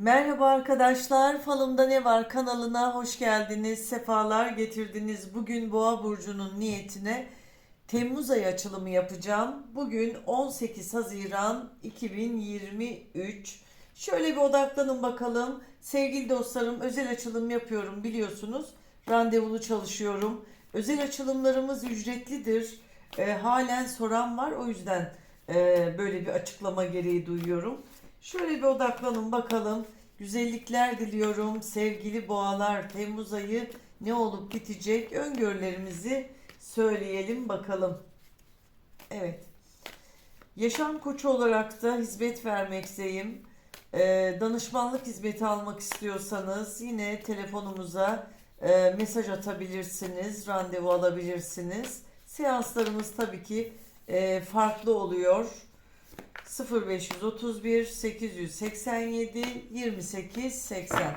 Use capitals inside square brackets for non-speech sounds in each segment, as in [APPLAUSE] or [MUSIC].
Merhaba arkadaşlar, Falımda Ne Var kanalına hoş geldiniz, sefalar getirdiniz. Bugün Boğa Burcu'nun niyetine Temmuz ayı açılımı yapacağım. Bugün 18 Haziran 2023. Şöyle bir odaklanın bakalım. Sevgili dostlarım, özel açılım yapıyorum biliyorsunuz. Randevulu çalışıyorum. Özel açılımlarımız ücretlidir. E, halen soran var, o yüzden e, böyle bir açıklama gereği duyuyorum. Şöyle bir odaklanın bakalım. Güzellikler diliyorum. Sevgili boğalar Temmuz ayı ne olup bitecek öngörülerimizi söyleyelim bakalım. Evet. Yaşam koçu olarak da hizmet vermekteyim. Ee, danışmanlık hizmeti almak istiyorsanız yine telefonumuza e, mesaj atabilirsiniz, randevu alabilirsiniz. Seanslarımız tabii ki e, farklı oluyor. 0531 887 28 80.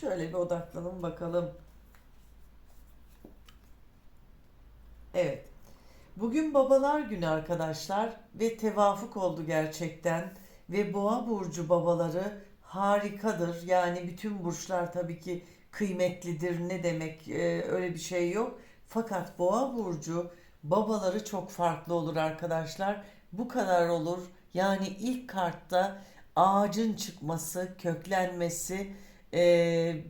Şöyle bir odaklanın bakalım. Evet. Bugün babalar günü arkadaşlar ve tevafuk oldu gerçekten ve boğa burcu babaları harikadır. Yani bütün burçlar tabii ki kıymetlidir. Ne demek e, öyle bir şey yok. Fakat boğa burcu babaları çok farklı olur arkadaşlar. Bu kadar olur. Yani ilk kartta ağacın çıkması, köklenmesi e,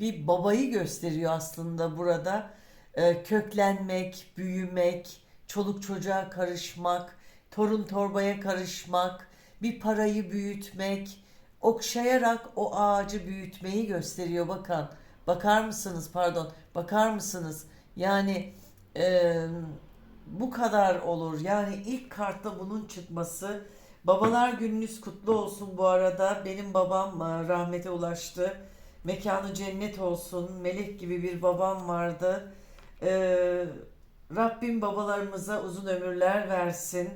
bir babayı gösteriyor aslında burada. E, köklenmek, büyümek, çoluk çocuğa karışmak, torun torbaya karışmak, bir parayı büyütmek, okşayarak o ağacı büyütmeyi gösteriyor. Bakın, bakar mısınız? Pardon, bakar mısınız? Yani e, bu kadar olur. Yani ilk kartta bunun çıkması. Babalar gününüz kutlu olsun bu arada. Benim babam e, rahmete ulaştı. Mekanı cennet olsun. Melek gibi bir babam vardı. Ee, Rabbim babalarımıza uzun ömürler versin.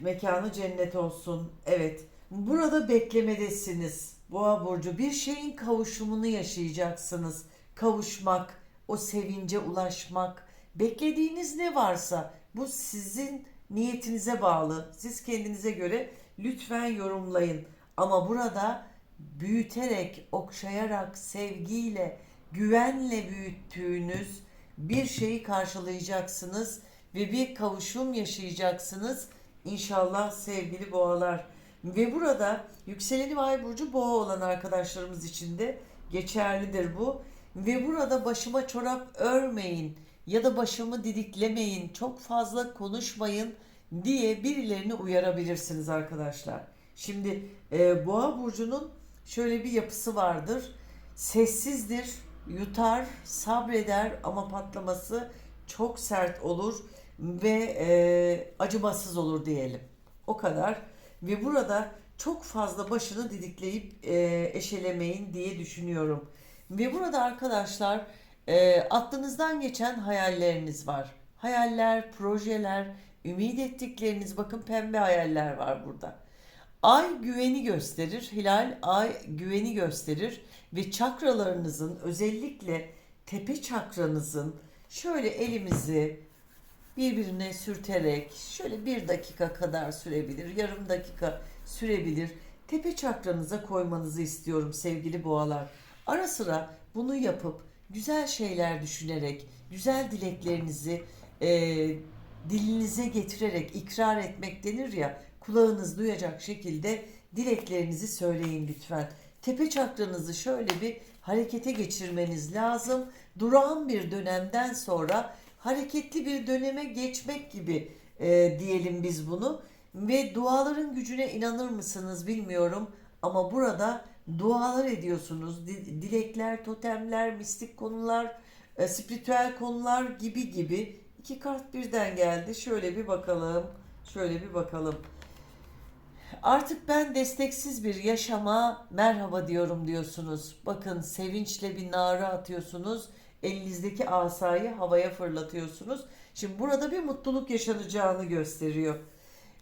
Mekanı cennet olsun. Evet. Burada beklemedesiniz. Boğa burcu bir şeyin kavuşumunu yaşayacaksınız. Kavuşmak, o sevince ulaşmak, beklediğiniz ne varsa bu sizin niyetinize bağlı. Siz kendinize göre lütfen yorumlayın. Ama burada büyüterek, okşayarak, sevgiyle, güvenle büyüttüğünüz bir şeyi karşılayacaksınız ve bir kavuşum yaşayacaksınız. İnşallah sevgili boğalar. Ve burada yükseleni ve ay burcu boğa olan arkadaşlarımız için de geçerlidir bu. Ve burada başıma çorap örmeyin ya da başımı didiklemeyin, çok fazla konuşmayın diye birilerini uyarabilirsiniz arkadaşlar. Şimdi e, boğa burcunun şöyle bir yapısı vardır. Sessizdir, yutar, sabreder ama patlaması çok sert olur ve e, acımasız olur diyelim. O kadar. Ve burada çok fazla başını didikleyip e, eşelemeyin diye düşünüyorum. Ve burada arkadaşlar e, aklınızdan geçen hayalleriniz var. Hayaller, projeler, ümit ettikleriniz bakın pembe hayaller var burada. Ay güveni gösterir, hilal ay güveni gösterir ve çakralarınızın özellikle tepe çakranızın şöyle elimizi birbirine sürterek şöyle bir dakika kadar sürebilir, yarım dakika sürebilir. Tepe çakranıza koymanızı istiyorum sevgili boğalar. Ara sıra bunu yapıp güzel şeyler düşünerek, güzel dileklerinizi e, dilinize getirerek ikrar etmek denir ya, kulağınız duyacak şekilde dileklerinizi söyleyin lütfen. Tepe çakranızı şöyle bir harekete geçirmeniz lazım. Durağan bir dönemden sonra hareketli bir döneme geçmek gibi e, diyelim biz bunu. Ve duaların gücüne inanır mısınız bilmiyorum ama burada dualar ediyorsunuz. Di- Dilekler, totemler, mistik konular, e, spiritüel konular gibi gibi. İki kart birden geldi. Şöyle bir bakalım. Şöyle bir bakalım. Artık ben desteksiz bir yaşama merhaba diyorum diyorsunuz. Bakın sevinçle bir nara atıyorsunuz. Elinizdeki asayı havaya fırlatıyorsunuz. Şimdi burada bir mutluluk yaşanacağını gösteriyor.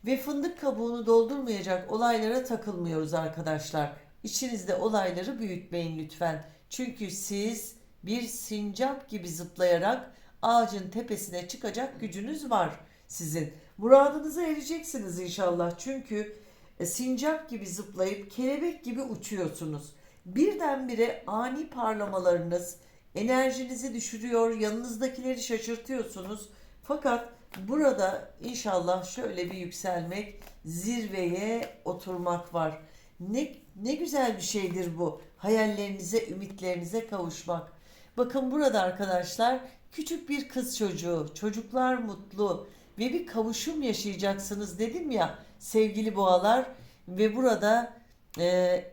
Ve fındık kabuğunu doldurmayacak olaylara takılmıyoruz arkadaşlar. İçinizde olayları büyütmeyin lütfen. Çünkü siz bir sincap gibi zıplayarak ağacın tepesine çıkacak gücünüz var sizin. Muradınıza ereceksiniz inşallah. Çünkü e, sincap gibi zıplayıp kelebek gibi uçuyorsunuz. Birdenbire ani parlamalarınız enerjinizi düşürüyor, yanınızdakileri şaşırtıyorsunuz. Fakat burada inşallah şöyle bir yükselmek, zirveye oturmak var. Ne, ne güzel bir şeydir bu. Hayallerinize, ümitlerinize kavuşmak. Bakın burada arkadaşlar küçük bir kız çocuğu, çocuklar mutlu ve bir kavuşum yaşayacaksınız dedim ya sevgili boğalar ve burada e,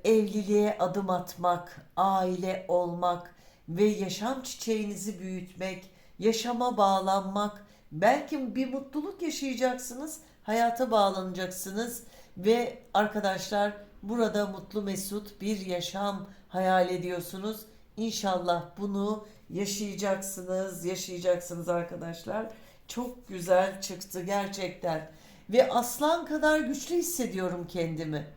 evliliğe adım atmak, aile olmak ve yaşam çiçeğinizi büyütmek, yaşama bağlanmak, belki bir mutluluk yaşayacaksınız, hayata bağlanacaksınız ve arkadaşlar burada mutlu mesut bir yaşam hayal ediyorsunuz. İnşallah bunu yaşayacaksınız, yaşayacaksınız arkadaşlar. Çok güzel çıktı gerçekten. Ve aslan kadar güçlü hissediyorum kendimi.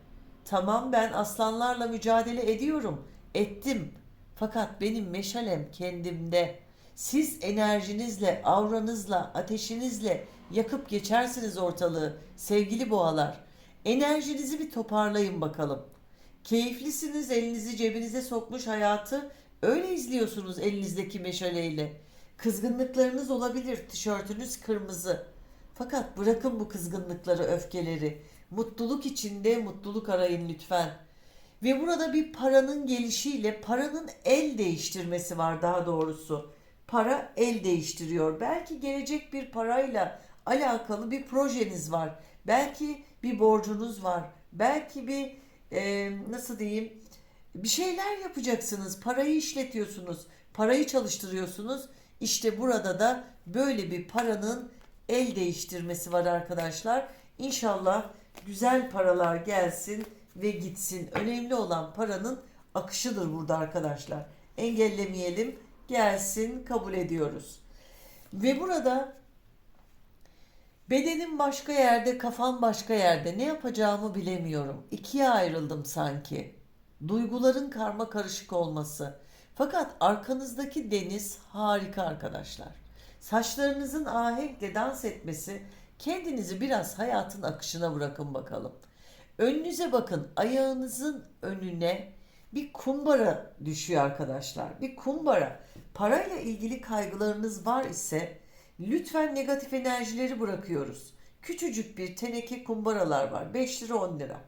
Tamam ben aslanlarla mücadele ediyorum. Ettim. Fakat benim meşalem kendimde. Siz enerjinizle, auranızla, ateşinizle yakıp geçersiniz ortalığı sevgili boğalar. Enerjinizi bir toparlayın bakalım. Keyiflisiniz, elinizi cebinize sokmuş hayatı öyle izliyorsunuz elinizdeki meşaleyle. Kızgınlıklarınız olabilir, tişörtünüz kırmızı. Fakat bırakın bu kızgınlıkları, öfkeleri. Mutluluk içinde mutluluk arayın lütfen. Ve burada bir paranın gelişiyle paranın el değiştirmesi var daha doğrusu. Para el değiştiriyor. Belki gelecek bir parayla alakalı bir projeniz var. Belki bir borcunuz var. Belki bir e, nasıl diyeyim bir şeyler yapacaksınız. Parayı işletiyorsunuz. Parayı çalıştırıyorsunuz. İşte burada da böyle bir paranın el değiştirmesi var arkadaşlar. İnşallah güzel paralar gelsin ve gitsin. Önemli olan paranın akışıdır burada arkadaşlar. Engellemeyelim. Gelsin kabul ediyoruz. Ve burada bedenim başka yerde, kafam başka yerde. Ne yapacağımı bilemiyorum. İkiye ayrıldım sanki. Duyguların karma karışık olması. Fakat arkanızdaki deniz harika arkadaşlar. Saçlarınızın ahenkle dans etmesi kendinizi biraz hayatın akışına bırakın bakalım. Önünüze bakın ayağınızın önüne bir kumbara düşüyor arkadaşlar. Bir kumbara. Parayla ilgili kaygılarınız var ise lütfen negatif enerjileri bırakıyoruz. Küçücük bir teneke kumbaralar var. 5 lira 10 lira.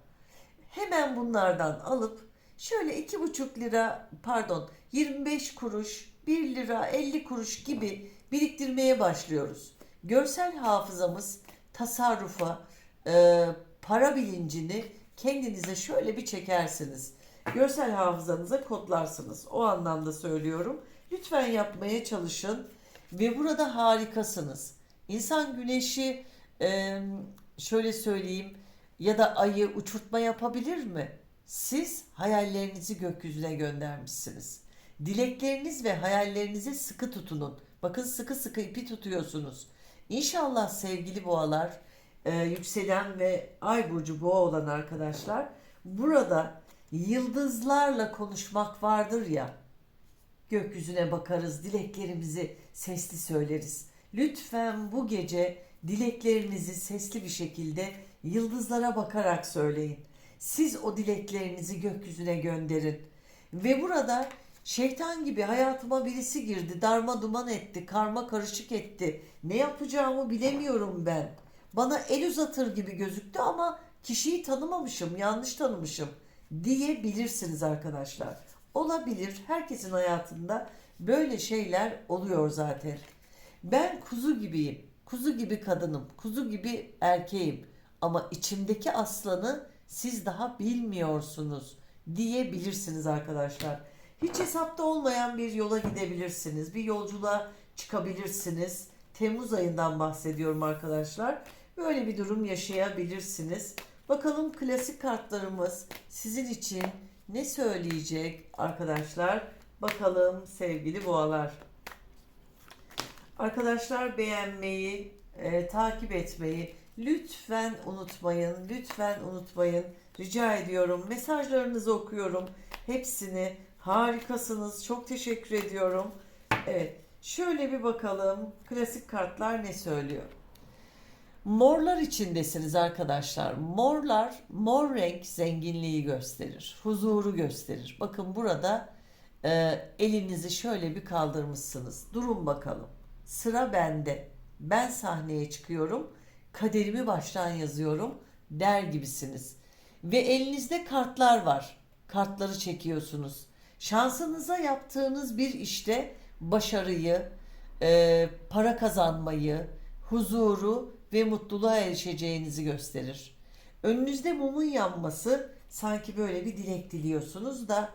Hemen bunlardan alıp şöyle 2,5 lira pardon 25 kuruş 1 lira 50 kuruş gibi biriktirmeye başlıyoruz. Görsel hafızamız tasarrufa, e, para bilincini kendinize şöyle bir çekersiniz. Görsel hafızanıza kodlarsınız. O anlamda söylüyorum. Lütfen yapmaya çalışın ve burada harikasınız. İnsan güneşi e, şöyle söyleyeyim ya da ayı uçurtma yapabilir mi? Siz hayallerinizi gökyüzüne göndermişsiniz. Dilekleriniz ve hayallerinize sıkı tutunun. Bakın sıkı sıkı ipi tutuyorsunuz. İnşallah sevgili boğalar, e, yükselen ve ay burcu boğa olan arkadaşlar burada yıldızlarla konuşmak vardır ya. Gökyüzüne bakarız, dileklerimizi sesli söyleriz. Lütfen bu gece dileklerinizi sesli bir şekilde yıldızlara bakarak söyleyin. Siz o dileklerinizi gökyüzüne gönderin. Ve burada şeytan gibi hayatıma birisi girdi, darma duman etti, karma karışık etti. Ne yapacağımı bilemiyorum ben. Bana el uzatır gibi gözüktü ama kişiyi tanımamışım, yanlış tanımışım diyebilirsiniz arkadaşlar. Olabilir. Herkesin hayatında böyle şeyler oluyor zaten. Ben kuzu gibiyim. Kuzu gibi kadınım. Kuzu gibi erkeğim. Ama içimdeki aslanı siz daha bilmiyorsunuz diyebilirsiniz arkadaşlar. Hiç hesapta olmayan bir yola gidebilirsiniz. Bir yolculuğa çıkabilirsiniz. Temmuz ayından bahsediyorum arkadaşlar. Böyle bir durum yaşayabilirsiniz. Bakalım klasik kartlarımız sizin için ne söyleyecek arkadaşlar? Bakalım sevgili boğalar. Arkadaşlar beğenmeyi, e, takip etmeyi lütfen unutmayın. Lütfen unutmayın. Rica ediyorum. Mesajlarınızı okuyorum. Hepsini harikasınız. Çok teşekkür ediyorum. Evet. Şöyle bir bakalım. Klasik kartlar ne söylüyor? Morlar içindesiniz arkadaşlar. Morlar, mor renk zenginliği gösterir, huzuru gösterir. Bakın burada e, elinizi şöyle bir kaldırmışsınız. Durun bakalım. Sıra bende. Ben sahneye çıkıyorum. Kaderimi baştan yazıyorum der gibisiniz. Ve elinizde kartlar var. Kartları çekiyorsunuz. Şansınıza yaptığınız bir işte başarıyı, e, para kazanmayı, huzuru ve mutluluğa erişeceğinizi gösterir. Önünüzde mumun yanması sanki böyle bir dilek diliyorsunuz da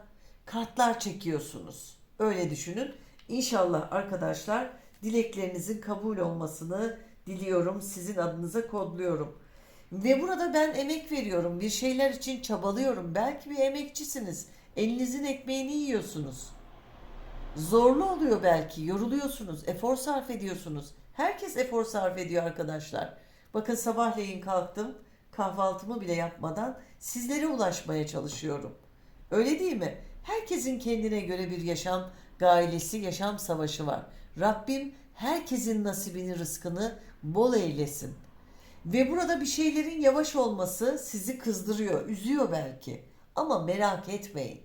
kartlar çekiyorsunuz. Öyle düşünün. İnşallah arkadaşlar dileklerinizin kabul olmasını diliyorum. Sizin adınıza kodluyorum. Ve burada ben emek veriyorum. Bir şeyler için çabalıyorum. Belki bir emekçisiniz. Elinizin ekmeğini yiyorsunuz. Zorlu oluyor belki. Yoruluyorsunuz. Efor sarf ediyorsunuz. Herkes efor sarf ediyor arkadaşlar. Bakın sabahleyin kalktım. Kahvaltımı bile yapmadan sizlere ulaşmaya çalışıyorum. Öyle değil mi? Herkesin kendine göre bir yaşam gailesi, yaşam savaşı var. Rabbim herkesin nasibini, rızkını bol eylesin. Ve burada bir şeylerin yavaş olması sizi kızdırıyor, üzüyor belki. Ama merak etmeyin.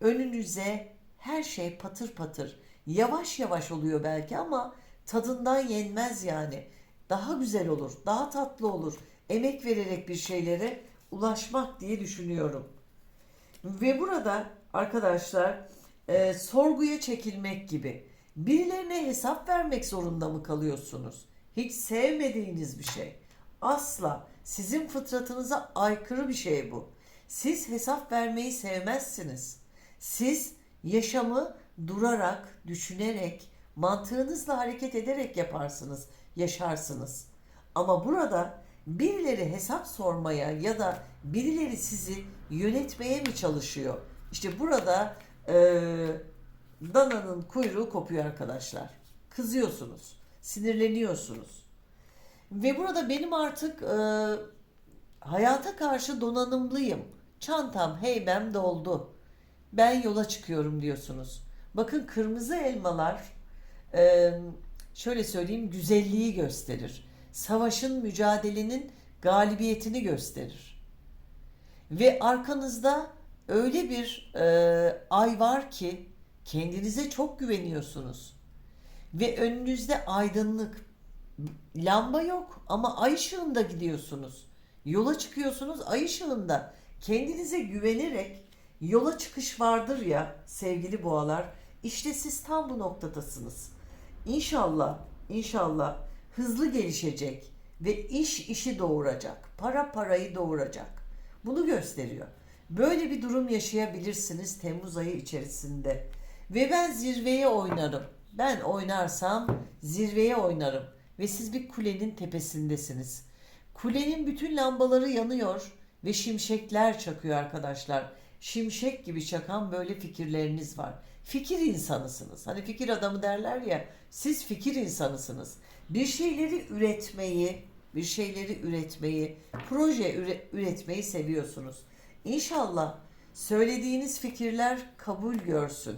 Önünüze her şey patır patır. Yavaş yavaş oluyor belki ama tadından yenmez yani. Daha güzel olur, daha tatlı olur. Emek vererek bir şeylere ulaşmak diye düşünüyorum. Ve burada arkadaşlar e, sorguya çekilmek gibi birilerine hesap vermek zorunda mı kalıyorsunuz? Hiç sevmediğiniz bir şey. Asla sizin fıtratınıza aykırı bir şey bu. Siz hesap vermeyi sevmezsiniz. Siz yaşamı durarak, düşünerek, mantığınızla hareket ederek yaparsınız, yaşarsınız. Ama burada birileri hesap sormaya ya da birileri sizi yönetmeye mi çalışıyor? İşte burada eee dananın kuyruğu kopuyor arkadaşlar. Kızıyorsunuz, sinirleniyorsunuz. Ve burada benim artık eee, hayata karşı donanımlıyım. Çantam, heybem doldu. Ben yola çıkıyorum diyorsunuz. Bakın kırmızı elmalar eee, şöyle söyleyeyim güzelliği gösterir. Savaşın, mücadelenin galibiyetini gösterir. Ve arkanızda öyle bir e, ay var ki kendinize çok güveniyorsunuz. Ve önünüzde aydınlık, lamba yok ama ay ışığında gidiyorsunuz. Yola çıkıyorsunuz ay ışığında. Kendinize güvenerek yola çıkış vardır ya sevgili boğalar. İşte siz tam bu noktadasınız. İnşallah, inşallah hızlı gelişecek ve iş işi doğuracak. Para parayı doğuracak. Bunu gösteriyor. Böyle bir durum yaşayabilirsiniz Temmuz ayı içerisinde. Ve ben zirveye oynarım. Ben oynarsam zirveye oynarım. Ve siz bir kulenin tepesindesiniz. Kulenin bütün lambaları yanıyor ve şimşekler çakıyor arkadaşlar. Şimşek gibi çakan böyle fikirleriniz var. Fikir insanısınız. Hani fikir adamı derler ya. Siz fikir insanısınız. Bir şeyleri üretmeyi, bir şeyleri üretmeyi, proje üre- üretmeyi seviyorsunuz. İnşallah söylediğiniz fikirler kabul görsün.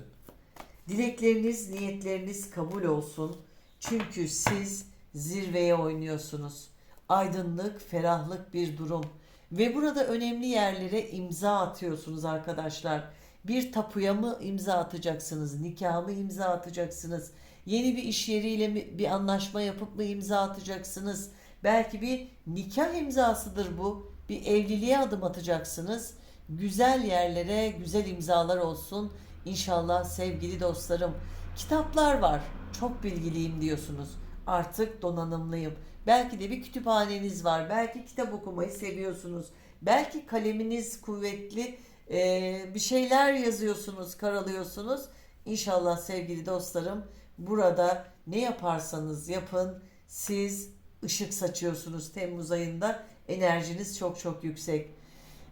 Dilekleriniz, niyetleriniz kabul olsun. Çünkü siz zirveye oynuyorsunuz. Aydınlık, ferahlık bir durum. Ve burada önemli yerlere imza atıyorsunuz arkadaşlar. Bir tapuya mı imza atacaksınız? Nikaha mı imza atacaksınız? Yeni bir iş yeriyle mi bir anlaşma yapıp mı imza atacaksınız? Belki bir nikah imzasıdır bu. Bir evliliğe adım atacaksınız. Güzel yerlere güzel imzalar olsun. İnşallah sevgili dostlarım. Kitaplar var. Çok bilgiliyim diyorsunuz. Artık donanımlıyım. Belki de bir kütüphaneniz var. Belki kitap okumayı seviyorsunuz. Belki kaleminiz kuvvetli. Ee, bir şeyler yazıyorsunuz, karalıyorsunuz. İnşallah sevgili dostlarım burada ne yaparsanız yapın siz ışık saçıyorsunuz Temmuz ayında. Enerjiniz çok çok yüksek.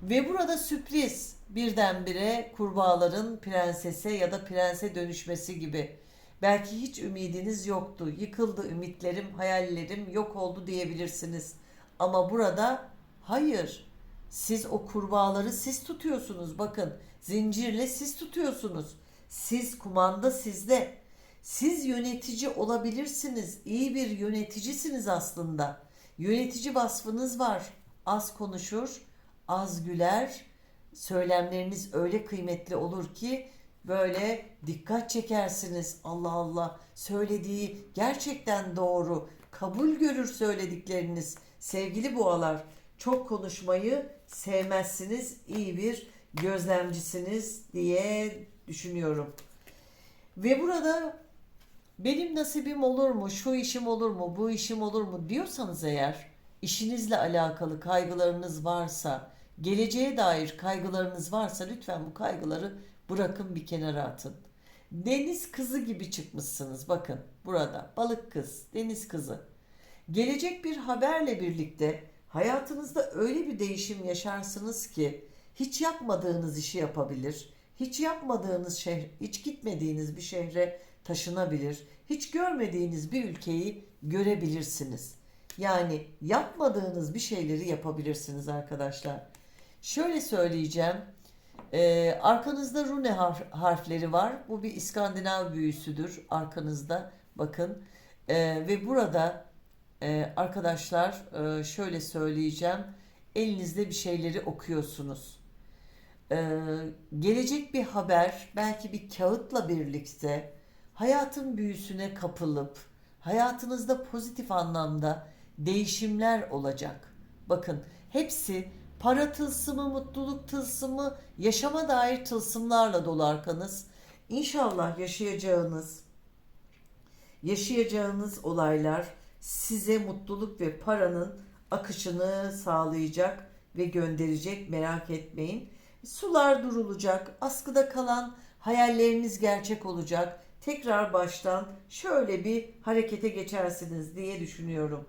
Ve burada sürpriz birdenbire kurbağaların prensese ya da prense dönüşmesi gibi. Belki hiç ümidiniz yoktu. Yıkıldı ümitlerim, hayallerim yok oldu diyebilirsiniz. Ama burada hayır. Siz o kurbağaları siz tutuyorsunuz. Bakın zincirle siz tutuyorsunuz. Siz kumanda sizde. Siz yönetici olabilirsiniz. İyi bir yöneticisiniz aslında. Yönetici vasfınız var. Az konuşur, az güler. Söylemleriniz öyle kıymetli olur ki böyle dikkat çekersiniz. Allah Allah söylediği gerçekten doğru. Kabul görür söyledikleriniz. Sevgili boğalar çok konuşmayı sevmezsiniz. İyi bir gözlemcisiniz diye düşünüyorum. Ve burada benim nasibim olur mu, şu işim olur mu, bu işim olur mu diyorsanız eğer işinizle alakalı kaygılarınız varsa, geleceğe dair kaygılarınız varsa lütfen bu kaygıları bırakın bir kenara atın. Deniz kızı gibi çıkmışsınız bakın burada balık kız, deniz kızı. Gelecek bir haberle birlikte hayatınızda öyle bir değişim yaşarsınız ki hiç yapmadığınız işi yapabilir, hiç yapmadığınız şehir, hiç gitmediğiniz bir şehre taşınabilir, hiç görmediğiniz bir ülkeyi görebilirsiniz. Yani yapmadığınız bir şeyleri yapabilirsiniz arkadaşlar. Şöyle söyleyeceğim. Ee, arkanızda rune harf- harfleri var. Bu bir İskandinav büyüsüdür arkanızda. Bakın. Ee, ve burada e, arkadaşlar e, şöyle söyleyeceğim. Elinizde bir şeyleri okuyorsunuz. Ee, gelecek bir haber belki bir kağıtla birlikte hayatın büyüsüne kapılıp hayatınızda pozitif anlamda değişimler olacak. Bakın hepsi para tılsımı, mutluluk tılsımı, yaşama dair tılsımlarla dolu arkanız. İnşallah yaşayacağınız yaşayacağınız olaylar size mutluluk ve paranın akışını sağlayacak ve gönderecek merak etmeyin. Sular durulacak, askıda kalan hayalleriniz gerçek olacak. Tekrar baştan şöyle bir harekete geçersiniz diye düşünüyorum.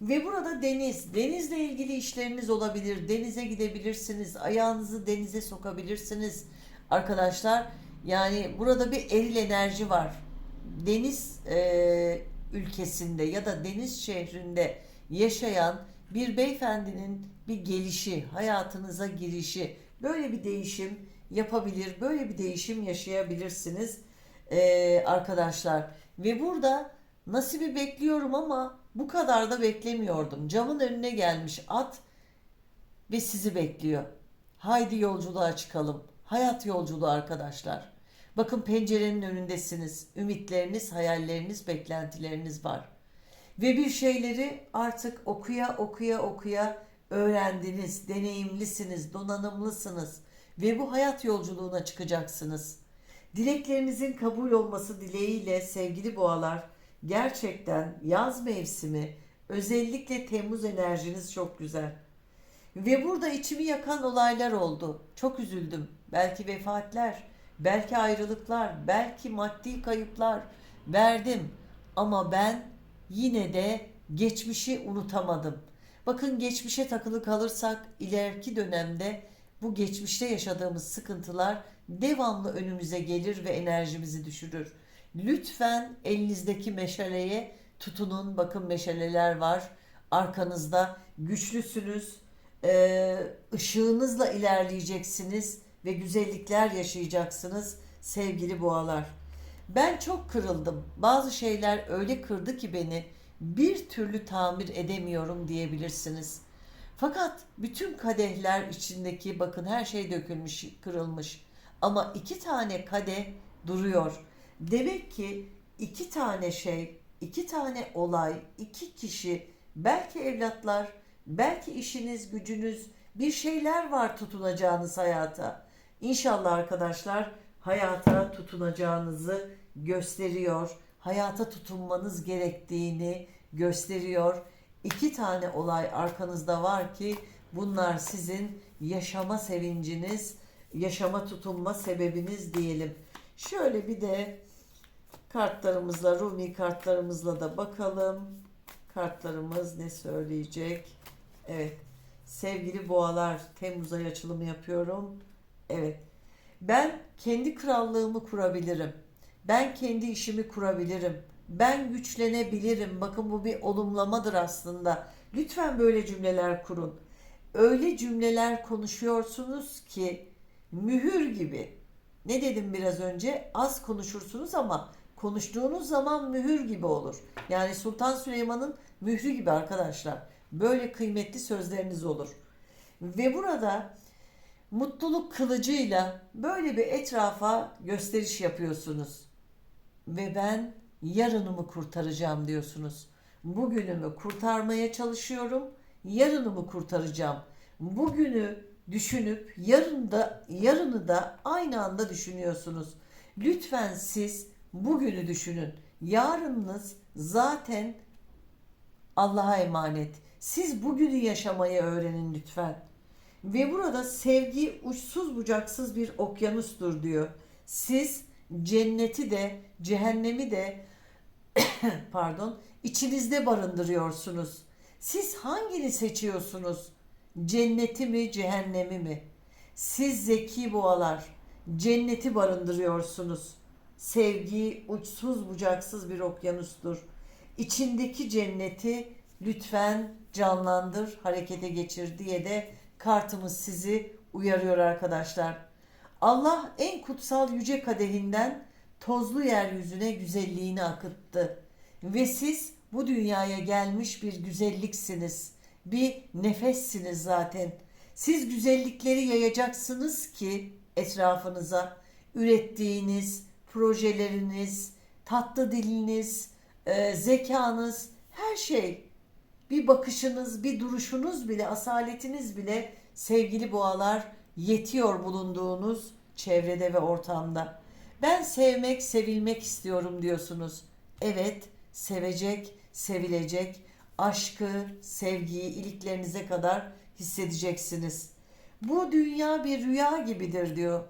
Ve burada deniz, denizle ilgili işleriniz olabilir. Denize gidebilirsiniz, ayağınızı denize sokabilirsiniz. Arkadaşlar yani burada bir eril enerji var. Deniz e, ülkesinde ya da deniz şehrinde yaşayan bir beyefendinin bir gelişi, hayatınıza girişi, böyle bir değişim yapabilir, böyle bir değişim yaşayabilirsiniz e, arkadaşlar. Ve burada nasibi bekliyorum ama bu kadar da beklemiyordum. Camın önüne gelmiş at ve sizi bekliyor. Haydi yolculuğa çıkalım. Hayat yolculuğu arkadaşlar. Bakın pencerenin önündesiniz. Ümitleriniz, hayalleriniz, beklentileriniz var. Ve bir şeyleri artık okuya okuya okuya öğrendiniz, deneyimlisiniz, donanımlısınız ve bu hayat yolculuğuna çıkacaksınız. Dileklerinizin kabul olması dileğiyle sevgili boğalar, gerçekten yaz mevsimi, özellikle Temmuz enerjiniz çok güzel. Ve burada içimi yakan olaylar oldu. Çok üzüldüm. Belki vefatler, belki ayrılıklar, belki maddi kayıplar verdim. Ama ben yine de geçmişi unutamadım. Bakın geçmişe takılı kalırsak ileriki dönemde bu geçmişte yaşadığımız sıkıntılar devamlı önümüze gelir ve enerjimizi düşürür. Lütfen elinizdeki meşaleye tutunun. Bakın meşaleler var arkanızda. Güçlüsünüz. Ee, ışığınızla ilerleyeceksiniz ve güzellikler yaşayacaksınız sevgili boğalar. Ben çok kırıldım. Bazı şeyler öyle kırdı ki beni bir türlü tamir edemiyorum diyebilirsiniz. Fakat bütün kadehler içindeki bakın her şey dökülmüş, kırılmış. Ama iki tane kadeh duruyor. Demek ki iki tane şey, iki tane olay, iki kişi, belki evlatlar, belki işiniz, gücünüz, bir şeyler var tutunacağınız hayata. İnşallah arkadaşlar hayata tutunacağınızı gösteriyor. Hayata tutunmanız gerektiğini gösteriyor. İki tane olay arkanızda var ki bunlar sizin yaşama sevinciniz, yaşama tutunma sebebiniz diyelim. Şöyle bir de kartlarımızla, Rumi kartlarımızla da bakalım. Kartlarımız ne söyleyecek? Evet. Sevgili boğalar, Temmuz ay açılımı yapıyorum. Evet. Ben kendi krallığımı kurabilirim. Ben kendi işimi kurabilirim. Ben güçlenebilirim. Bakın bu bir olumlamadır aslında. Lütfen böyle cümleler kurun. Öyle cümleler konuşuyorsunuz ki mühür gibi. Ne dedim biraz önce? Az konuşursunuz ama konuştuğunuz zaman mühür gibi olur. Yani Sultan Süleyman'ın mührü gibi arkadaşlar. Böyle kıymetli sözleriniz olur. Ve burada mutluluk kılıcıyla böyle bir etrafa gösteriş yapıyorsunuz. Ve ben yarınımı kurtaracağım diyorsunuz. Bugünümü kurtarmaya çalışıyorum. Yarınımı kurtaracağım. Bugünü düşünüp yarın da yarını da aynı anda düşünüyorsunuz. Lütfen siz bugünü düşünün. Yarınınız zaten Allah'a emanet. Siz bugünü yaşamayı öğrenin lütfen. Ve burada sevgi uçsuz bucaksız bir okyanustur diyor. Siz cenneti de cehennemi de [COUGHS] pardon içinizde barındırıyorsunuz. Siz hangini seçiyorsunuz? Cenneti mi cehennemi mi? Siz zeki boğalar cenneti barındırıyorsunuz. Sevgi uçsuz bucaksız bir okyanustur. İçindeki cenneti lütfen canlandır, harekete geçir diye de kartımız sizi uyarıyor arkadaşlar. Allah en kutsal yüce kadehinden tozlu yeryüzüne güzelliğini akıttı. Ve siz bu dünyaya gelmiş bir güzelliksiniz. Bir nefessiniz zaten. Siz güzellikleri yayacaksınız ki etrafınıza ürettiğiniz projeleriniz, tatlı diliniz, e, zekanız, her şey bir bakışınız, bir duruşunuz bile, asaletiniz bile sevgili boğalar yetiyor bulunduğunuz çevrede ve ortamda. Ben sevmek, sevilmek istiyorum diyorsunuz. Evet, sevecek, sevilecek, aşkı, sevgiyi iliklerinize kadar hissedeceksiniz. Bu dünya bir rüya gibidir diyor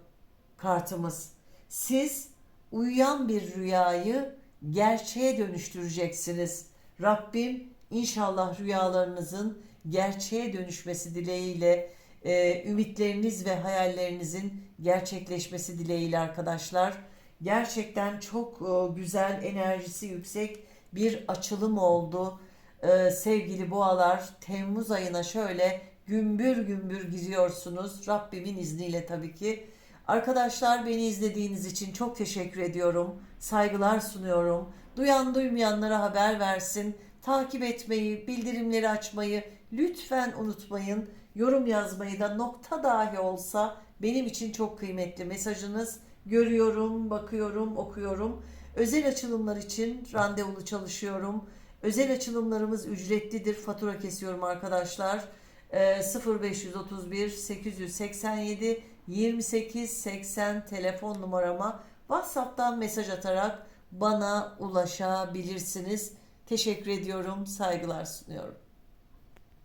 kartımız. Siz uyuyan bir rüyayı gerçeğe dönüştüreceksiniz. Rabbim inşallah rüyalarınızın gerçeğe dönüşmesi dileğiyle e, ümitleriniz ve hayallerinizin gerçekleşmesi dileğiyle arkadaşlar. Gerçekten çok e, güzel enerjisi yüksek bir açılım oldu. E, sevgili boğalar Temmuz ayına şöyle gümbür gümbür gidiyorsunuz. Rabbimin izniyle tabii ki. Arkadaşlar beni izlediğiniz için çok teşekkür ediyorum. Saygılar sunuyorum. Duyan duymayanlara haber versin. Takip etmeyi, bildirimleri açmayı lütfen unutmayın. Yorum yazmayı da nokta dahi olsa benim için çok kıymetli mesajınız. Görüyorum, bakıyorum, okuyorum. Özel açılımlar için randevulu çalışıyorum. Özel açılımlarımız ücretlidir. Fatura kesiyorum arkadaşlar. Ee, 0531 887 2880 telefon numarama WhatsApp'tan mesaj atarak bana ulaşabilirsiniz. Teşekkür ediyorum. Saygılar sunuyorum.